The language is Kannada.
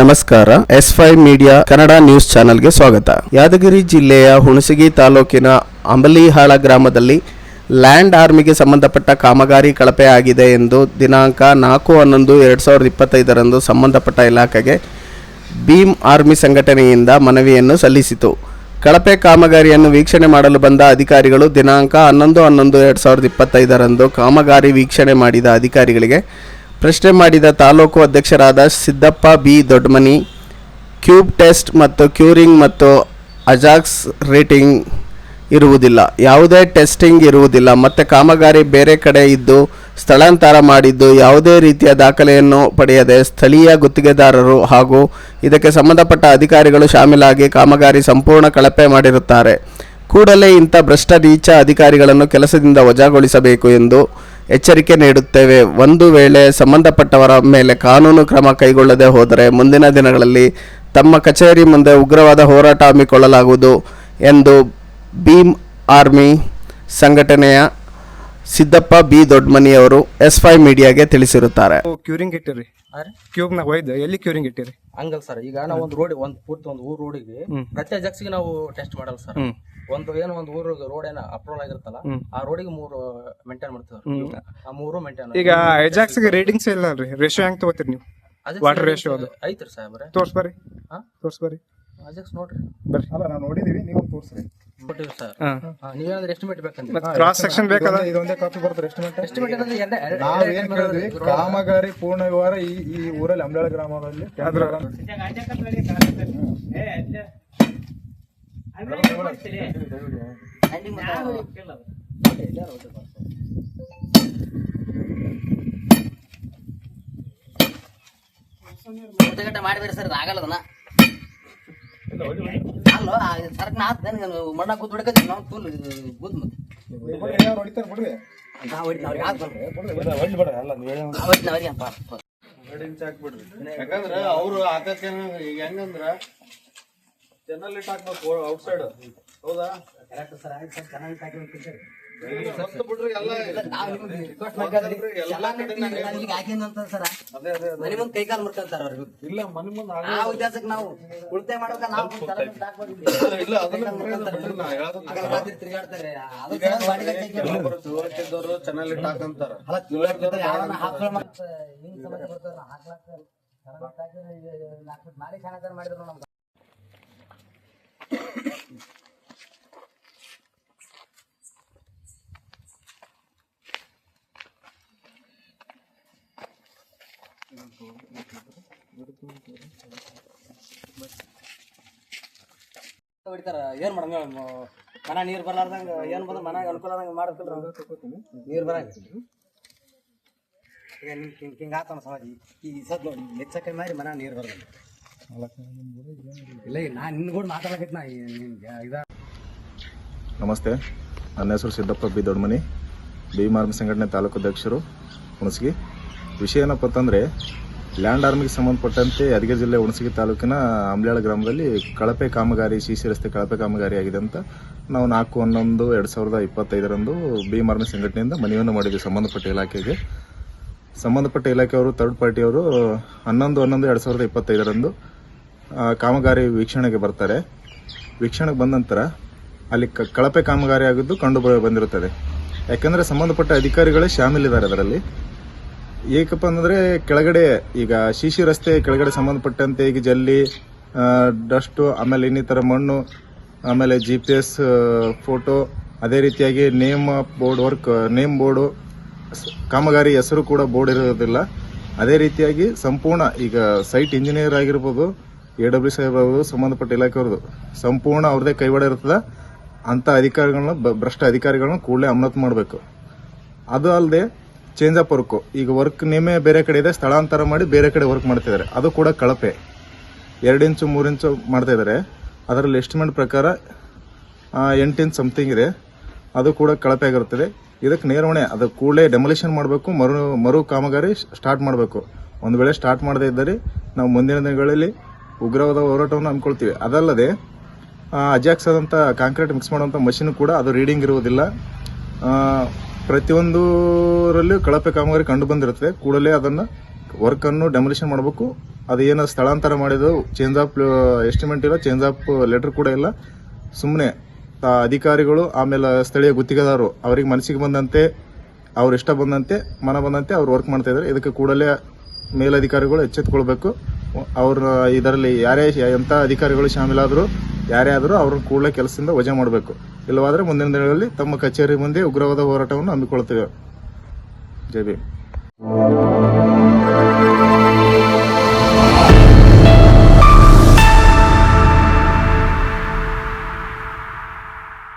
ನಮಸ್ಕಾರ S five media Kannada news ಚಾನೆಲ್ಗೆ ಸ್ವಾಗತ. ಯಾದಗಿರಿ ಜಿಲ್ಲೆಯ ಹುಣಸಗಿ ತಾಲೂಕಿನ ಅಂಬಲಿಹಾಳ ಗ್ರಾಮದಲ್ಲಿ ಲ್ಯಾಂಡ್ ಆರ್ಮಿಗೆ ಸಂಬಂಧಪಟ್ಟ ಕಾಮಗಾರಿ ಕಳಪೆ ಆಗಿದೆ ಎಂದು ದಿನಾಂಕ ನಾಲ್ಕು ಹನ್ನೊಂದು ಎರಡು ಸಾವಿರದ ಇಪ್ಪತ್ತೈದರಂದು ಸಂಬಂಧಪಟ್ಟ ಇಲಾಖೆಗೆ ಭೀಮ್ ಆರ್ಮಿ ಸಂಘಟನೆಯಿಂದ ಮನವಿಯನ್ನು ಸಲ್ಲಿಸಿತು. ಕಳಪೆ ಕಾಮಗಾರಿಯನ್ನು ವೀಕ್ಷಣೆ ಮಾಡಲು ಬಂದ ಅಧಿಕಾರಿಗಳು ದಿನಾಂಕ ಹನ್ನೊಂದು ಹನ್ನೊಂದು ಎರಡು ಸಾವಿರದ ಇಪ್ಪತ್ತೈದರಂದು ಕಾಮಗಾರಿ ವೀಕ್ಷಣೆ ಮಾಡಿದ ಅಧಿಕಾರಿಗಳಿಗೆ ಪ್ರಶ್ನೆ ಮಾಡಿದ ತಾಲೂಕು ಅಧ್ಯಕ್ಷರಾದ Siddappa B Doddamani cube test ಮತ್ತು ಕ್ಯೂರಿಂಗ್ ಮತ್ತು ಅಜಾಕ್ಸ್ ರೇಟಿಂಗ್ ಇರುವುದಿಲ್ಲ. ಯಾವುದೇ ಟೆಸ್ಟಿಂಗ್ ಇರುವುದಿಲ್ಲ. ಮತ್ತು ಕಾಮಗಾರಿ ಬೇರೆ ಕಡೆ ಇದ್ದು, ಸ್ಥಳಾಂತರ ಮಾಡಿದ್ದು, ಯಾವುದೇ ರೀತಿಯ ದಾಖಲೆಯನ್ನು ಪಡೆಯದೆ ಸ್ಥಳೀಯ ಗುತ್ತಿಗೆದಾರರು ಹಾಗೂ ಇದಕ್ಕೆ ಸಂಬಂಧಪಟ್ಟ ಅಧಿಕಾರಿಗಳು ಶಾಮೀಲಾಗಿ ಕಾಮಗಾರಿ ಸಂಪೂರ್ಣ ಕಳಪೆ ಮಾಡಿರುತ್ತಾರೆ. ಕೂಡಲೇ ಇಂಥ ಭ್ರಷ್ಟ ನೀಚ ಅಧಿಕಾರಿಗಳನ್ನು ಕೆಲಸದಿಂದ ವಜಾಗೊಳಿಸಬೇಕು ಎಂದು ಎಚ್ಚರಿಕೆ ನೀಡುತ್ತೇವೆ. ಒಂದು ವೇಳೆ ಸಂಬಂಧಪಟ್ಟವರ ಮೇಲೆ ಕಾನೂನು ಕ್ರಮ ಕೈಗೊಳ್ಳದೆ ಹೋದರೆ ಮುಂದಿನ ದಿನಗಳಲ್ಲಿ ತಮ್ಮ ಕಚೇರಿ ಮುಂದೆ ಉಗ್ರವಾದ ಹೋರಾಟ ಹಮ್ಮಿಕೊಳ್ಳಲಾಗುವುದು ಎಂದು ಭೀಮ್ ಆರ್ಮಿ ಸಂಘಟನೆಯ ಸಿದ್ದಪ್ಪ ಬಿ. ದೊಡ್ಡಮನಿ ಅವರು ಎಸ್ ಫೈ ಮೀಡಿಯಾಗೆ ತಿಳಿಸಿರುತ್ತಾರೆ. ಕ್ಯೂರಿಂಗ್ ಇಟ್ಟಿರಿ. ಕ್ಯೂಬ್ನಾಗ ಒಯ್ದು ಎಲ್ಲಿ ಕ್ಯೂರಿಂಗ್ ಇಟ್ಟಿರಿ? ಹಂಗಲ್ ಸರ್ ಈಗ ನಾವು ಒಂದು ರೋಡ್ ಒಂದು ಪೂರ್ತಿ ಒಂದು ಊರ್ ರೋಡಿಗೆ ಪ್ರತಿ ಜಕ್ಸಿಗೆ ನಾವು ಟೆಸ್ಟ್ ಮಾಡಲ್ಲ ಸರ್ ಒಂದು ಏನು ಒಂದು ಊರು ರೋಡ್ ಏನ ಅಪ್ರೂವಲ್ ಆಗಿರುತ್ತಲ್ಲ ಆ ರೋಡಿಗೆ ಮೂರು ಮೇಂಟೈನ್ ಮಾಡ್ತೀವಿ ಆ ಮೂರು ಮೇಂಟೈನ್ ಈಗ ಐಜಾಕ್ಸ್ಗೆ ರೇಟಿಂಗ್ಸ್ ಇಲ್ಲ ರೀ ರೇಷಿಯೋ ಹೆಂಗ್ ತಗೋತೀರಿ ನೀವು? ವಾಟರ್ ರೇಷಿಯೋ ಅದು. ಐತ್ರಿ ಸಾಹೇಬ್ರೆ ತೋರ್ಸ್ ಬರ್ರಿ. ಹಾ? ತೋರ್ಸ್ ಬರ್ರಿ. ಅಜೆಕ್ಸ್ ನೋಡ್ರಿ. ಬರ್ರಿ. ಅಲ್ಲ ನಾವು ನೋಡಿದೀವಿ ನೀವು ತೋರಿಸ್ರಿ. ಕೊಟ್ಟಿವಿ ಸರ್ ಎಸ್ಟಿಮೇಟ್ ಕ್ರಾಸ್ ಸೆಕ್ಷನ್ ಇದೊಂದೇ ಕಾಪಿ ಎಸ್ಟಿಮೇಟ್ ಎಸ್ಟಿಮೇಟ್ ಅಂದ್ರೆ ಕಾಮಗಾರಿ ಪೂರ್ಣ ವಿವರ ಈ ಈ ಊರಲ್ಲಿ ಅಂಬಳ ಗ್ರಾಮದಲ್ಲಿ. ಮಾಡಿದ್ರಿ ಸರ್ ಆಗಲ್ಲ ಅದನ್ನ. ಅಲ್ಲ ಸರ್ಕ್ ನಾ ಮಣ್ಣ ಕೂತ್ ಬಿಡಕತ್ತೀನಿ ನಾವು ತೂಲ್ ಬೂದ್ ಮತ್ತೆ ಹೊಡಿತಾರೆ ಬಿಡ್ರಿ ನಾ ಹೊಡಿತೀನಿ ಬಲ್ರಿ ಹೊಡ್ಲಿ ಬಿಡ್ರಿ ಅಲ್ಲ ಯಾಕಂದ್ರ ಅವ್ರು ಹಾಕಕ್ಕೆ ಈಗ ಹೆಂಗಂದ್ರ ಜನರಲ್ ಇಟ್ ಹಾಕ್ಬೇಕು ಔಟ್ಸೈಡ್ ಹೌದಾ? ಕರೆಕ್ಟ್ ಸರ್ ಆಯ್ತು ಸರ್ ಚೆನ್ನಾಗಿ ನಿಮ್ಗೆ ರಿಕ್ವೆಸ್ಟ್ ಮಾಡಿದ್ರಿ ಎಲ್ಲ ಮನೆ ಮುಂದೆ ಕೈ ಕಾಲು ಮುರ್ಕೊಂತಾರ ಅವ್ರಿಗೆ ಇಲ್ಲ ಮನೆ ಮುಂದೆ ಆ ಉದ್ದೇಶಕ್ಕೆ ನಾವು ಉಳಿತಾಯ ಮಾಡೋಕೆ ನಾವು. ಇಲ್ಲ ಅದನ್ನ ಕೈ ಕಾಲ್ ಮುರ್ಕೊಂತಾರೆ. ಬಿಡ್ರಿ ನಾ ಹೇಳೋದು ಹಗಲು ರಾತ್ರಿ ತಿರ್ಗಾಡ್ತಾರೆ ಅದು ಸಲ ಬಾಡಿಗೆ ಹಚ್ಚಿ ಕೆಲವೊಬ್ರು ತಿಳುವಳಿಕೆದವ್ರು ಚಾನಲ್ ಇಟ್ ಹಾಕಂತಾರ ಅಲ್ಲ ತಿಳ್ಕೊಂತಾರೆ ಯಾವನ್ನ ಹಾಕ್ಕೊಳ್ಳೋ ಮತ್ತೆ ಹಿಂಗ್ ಸಮಸ್ಯೆ ಬರ್ತಾರ ಹಾಕ್ಲಾಕ ಕರೆಂಟ್ ಹಾಕಿದ್ರೆ ನಾಲ್ಕು ಮಾಡಿ ಶಾಣತನ ಮಾಡಿದ್ರು ನಮ್ಗೆ ಏನ್ ಮಾಡಂಗ ಮನ ನೀರ್ ಬರ್ಲಾರ್ದಂಗ ಏನ್ ಬಂದ್ರ ಮನಾಗ ಅನುಕೂಲ ಆದಂಗ ಮಾಡತ್ತಿಲ್ಲ ನೀರ್ ಬರಂಗ. ಈಗ ಕಿಂಗ್ ಕಿಂಗ್ ಆತನ ಸಮಾಜಿ ಈ ಸದ್ ನೋಡಿ, ಹೆಚ್ಚ ಕಮ್ಮಿ ಮಾಡಿ ಮನ ನೀರ್ ಬರಂಗ ಇಲ್ಲ ನಾ ನಿನ್ ಕೂಡ ಮಾತಾಡಕೈತಿ ನಾ ಇದ ನಮಸ್ತೆ. ನನ್ನ ಹೆಸರು ಸಿದ್ದಪ್ಪ ಬಿ ದೊಡ್ಮನಿ. ಬಿ ಮಾರ್ಮ ಸಂಘಟನೆ ತಾಲೂಕು ಅಧ್ಯಕ್ಷರು, ಹುಣಸಗಿ. ವಿಷಯ ಏನಪ್ಪ ಅಂತಂದರೆ ಲ್ಯಾಂಡ್ ಆರ್ಮಿಗೆ ಸಂಬಂಧಪಟ್ಟಂತೆ ಯಾದಗಿರಿ ಜಿಲ್ಲೆ ಹುಣಸಗಿ ತಾಲೂಕಿನ ಅಂಬ್ಲಾಳ ಗ್ರಾಮದಲ್ಲಿ ಕಳಪೆ ಕಾಮಗಾರಿ, ಸಿ ಸಿ ರಸ್ತೆ ಕಳಪೆ ಕಾಮಗಾರಿ ಆಗಿದೆ ಅಂತ ನಾವು ನಾಲ್ಕು ಹನ್ನೊಂದು, ಎರಡು ಸಾವಿರದ ಇಪ್ಪತ್ತೈದರಂದು ಭೀಮ್ ಸಂಘಟನೆಯಿಂದ ಮನವಿಯನ್ನು ಮಾಡಿದ್ವಿ. ಸಂಬಂಧಪಟ್ಟ ಇಲಾಖೆಗೆ. ಸಂಬಂಧಪಟ್ಟ ಇಲಾಖೆಯವರು, ಥರ್ಡ್ ಪಾರ್ಟಿಯವರು ಹನ್ನೊಂದು ಹನ್ನೊಂದು, ಎರಡು ಸಾವಿರದ ಇಪ್ಪತ್ತೈದರಂದು ಕಾಮಗಾರಿ ವೀಕ್ಷಣೆಗೆ ಬರ್ತಾರೆ. ವೀಕ್ಷಣೆಗೆ ಬಂದ ನಂತರ ಅಲ್ಲಿ ಕಳಪೆ ಕಾಮಗಾರಿ ಆಗಿದ್ದು ಕಂಡು ಬಂದಿರುತ್ತದೆ. ಯಾಕೆಂದರೆ ಸಂಬಂಧಪಟ್ಟ ಅಧಿಕಾರಿಗಳೇ ಶಾಮೀಲಿದ್ದಾರೆ ಅದರಲ್ಲಿ. ಏಕಪ್ಪ ಅಂದ್ರೆ ಕೆಳಗಡೆ ಈಗ ಶಿಶಿ ರಸ್ತೆ ಕೆಳಗಡೆ ಸಂಬಂಧಪಟ್ಟಂತೆ ಈಗ ಜಲ್ಲಿ ಡಸ್ಟು, ಆಮೇಲೆ ಇನ್ನಿತರ ಮಣ್ಣು, ಆಮೇಲೆ ಜಿ ಪಿ ಎಸ್ ಫೋಟೋ ಅದೇ ರೀತಿಯಾಗಿ name board work, name board ಕಾಮಗಾರಿ ಹೆಸರು ಕೂಡ ಬೋರ್ಡ್ ಇರೋದಿಲ್ಲ. ಅದೇ ರೀತಿಯಾಗಿ ಸಂಪೂರ್ಣ ಈಗ ಸೈಟ್ ಇಂಜಿನಿಯರ್ ಆಗಿರ್ಬೋದು ಎ ಡಬ್ಲ್ಯೂ ಸಾಹೇಬ್ ಅವರು ಸಂಬಂಧಪಟ್ಟ ಇಲಾಖೆಯವ್ರದ್ದು ಸಂಪೂರ್ಣ ಅವ್ರದೇ ಕೈವಾಡ ಇರ್ತದ. ಅಂತ ಅಧಿಕಾರಿಗಳನ್ನ ಭ್ರಷ್ಟ ಅಧಿಕಾರಿಗಳನ್ನ ಕೂಡಲೇ ಅಮಾನತು ಮಾಡಬೇಕು. ಅದು ಅಲ್ಲದೆ ಚೇಂಜ್ ಆಫ್ ವರ್ಕು. ಈಗ ವರ್ಕ್ ನೇಮೇ ಬೇರೆ ಕಡೆ ಇದೆ, ಸ್ಥಳಾಂತರ ಮಾಡಿ ಬೇರೆ ಕಡೆ ವರ್ಕ್ ಮಾಡ್ತಿದ್ದಾರೆ ಅದು ಕೂಡ ಕಳಪೆ. ಎರಡು ಇಂಚು, ಮೂರು ಇಂಚು ಮಾಡ್ತಾ ಇದ್ದಾರೆ. ಅದರಲ್ಲಿ ಎಸ್ಟಿಮೇಟ್ ಪ್ರಕಾರ ಎಂಟು ಇಂಚ್ ಸಮಥಿಂಗ್ ಇದೆ. ಅದು ಕೂಡ ಕಳಪೆ ಆಗಿರುತ್ತದೆ. ಇದಕ್ಕೆ ನೇರವಣೆ, ಅದು ಕೂಡಲೇ ಡೆಮೊಲಿಷನ್ ಮಾಡಬೇಕು, ಮರು ಮರು ಕಾಮಗಾರಿ ಸ್ಟಾರ್ಟ್ ಮಾಡಬೇಕು. ಒಂದು ವೇಳೆ ಸ್ಟಾರ್ಟ್ ಮಾಡದೇ ಇದ್ದರೆ, ನಾವು ಮುಂದಿನ ದಿನಗಳಲ್ಲಿ ಉಗ್ರವಾದ ಹೋರಾಟವನ್ನು ಹಮ್ಮಿಕೊಳ್ತೀವಿ. ಅದಲ್ಲದೆ ಅಜಾಕ್ಸ್ ಆದಂಥ ಕಾಂಕ್ರೀಟ್ ಮಿಕ್ಸ್ ಮಾಡುವಂಥ ಮಷಿನ್ ಕೂಡ ಅದು ರೀಡಿಂಗ್ ಇರುವುದಿಲ್ಲ. ಪ್ರತಿಯೊಂದರಲ್ಲೂ ಕಳಪೆ ಕಾಮಗಾರಿ ಕಂಡು ಬಂದಿರುತ್ತದೆ. ಕೂಡಲೇ ಅದನ್ನು ವರ್ಕನ್ನು ಡೆಮೊಲಿಷನ್ ಮಾಡಬೇಕು. ಅದೇನು ಸ್ಥಳಾಂತರ ಮಾಡಿದ್ರು ಚೇಂಜ್ ಆಫ್ ಎಸ್ಟಿಮೇಟ್ ಇಲ್ಲ ಚೇಂಜ್ ಆಫ್ ಲೆಟರ್ ಕೂಡ ಇಲ್ಲ. ಸುಮ್ಮನೆ ಅಧಿಕಾರಿಗಳು, ಆಮೇಲೆ ಸ್ಥಳೀಯ ಗುತ್ತಿಗೆದಾರರು, ಅವ್ರಿಗೆ ಮನಸ್ಸಿಗೆ ಬಂದಂತೆ, ಅವ್ರು ಇಷ್ಟ ಬಂದಂತೆ, ಮನ ಬಂದಂತೆ ಅವ್ರು ವರ್ಕ್ ಮಾಡ್ತಾ ಇದ್ದಾರೆ. ಇದಕ್ಕೆ ಕೂಡಲೇ ಮೇಲಧಿಕಾರಿಗಳು ಎಚ್ಚೆತ್ಕೊಳ್ಬೇಕು. ಅವ್ರ, ಇದರಲ್ಲಿ ಯಾರೇ ಎಂಥ ಅಧಿಕಾರಿಗಳು ಶಾಮೀಲಾದರೂ, ಯಾರೇ ಆದರೂ ಅವ್ರನ್ನ ಕೂಡಲೇ ಕೆಲಸದಿಂದ ವಜಾ ಮಾಡಬೇಕು. ಇಲ್ಲವಾದರೆ ಮುಂದಿನ ದಿನಗಳಲ್ಲಿ ತಮ್ಮ ಕಚೇರಿ ಮುಂದೆ ಉಗ್ರವಾದ ಹೋರಾಟವನ್ನು ಹಮ್ಮಿಕೊಳ್ಳುತ್ತೇವೆ. ಜೈ ಭೀಮ್.